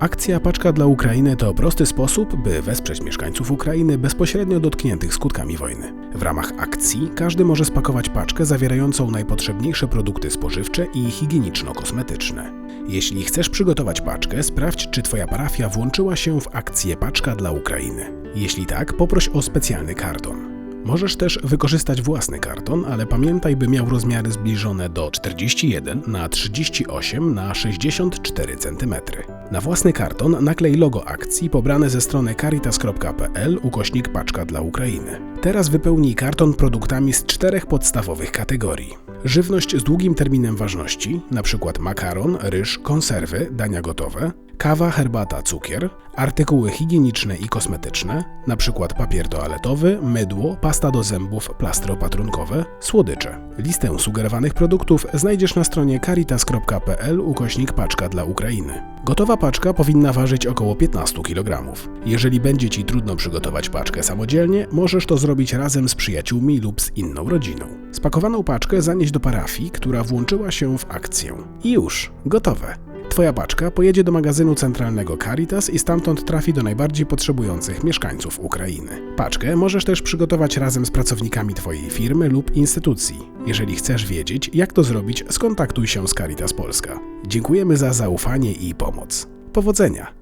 Akcja Paczka dla Ukrainy to prosty sposób, by wesprzeć mieszkańców Ukrainy bezpośrednio dotkniętych skutkami wojny. W ramach akcji każdy może spakować paczkę zawierającą najpotrzebniejsze produkty spożywcze i higieniczno-kosmetyczne. Jeśli chcesz przygotować paczkę, sprawdź, czy Twoja parafia włączyła się w akcję Paczka dla Ukrainy. Jeśli tak, poproś o specjalny karton. Możesz też wykorzystać własny karton, ale pamiętaj, by miał rozmiary zbliżone do 41 na 38 na 64 cm. Na własny karton naklej logo akcji pobrane ze strony caritas.pl ukośnik paczka dla Ukrainy. Teraz wypełnij karton produktami z czterech podstawowych kategorii. Żywność z długim terminem ważności, np. makaron, ryż, konserwy, dania gotowe, kawa, herbata, cukier, artykuły higieniczne i kosmetyczne, np. papier toaletowy, mydło, pasta do zębów, plastry opatrunkowe, słodycze. Listę sugerowanych produktów znajdziesz na stronie caritas.pl ukośnik paczka dla Ukrainy. Gotowa paczka powinna ważyć około 15 kg. Jeżeli będzie Ci trudno przygotować paczkę samodzielnie, możesz to zrobić razem z przyjaciółmi lub z inną rodziną. Spakowaną paczkę zanieś do parafii, która włączyła się w akcję. I już, gotowe. Twoja paczka pojedzie do magazynu centralnego Caritas i stamtąd trafi do najbardziej potrzebujących mieszkańców Ukrainy. Paczkę możesz też przygotować razem z pracownikami Twojej firmy lub instytucji. Jeżeli chcesz wiedzieć, jak to zrobić, skontaktuj się z Caritas Polska. Dziękujemy za zaufanie i pomoc. Powodzenia!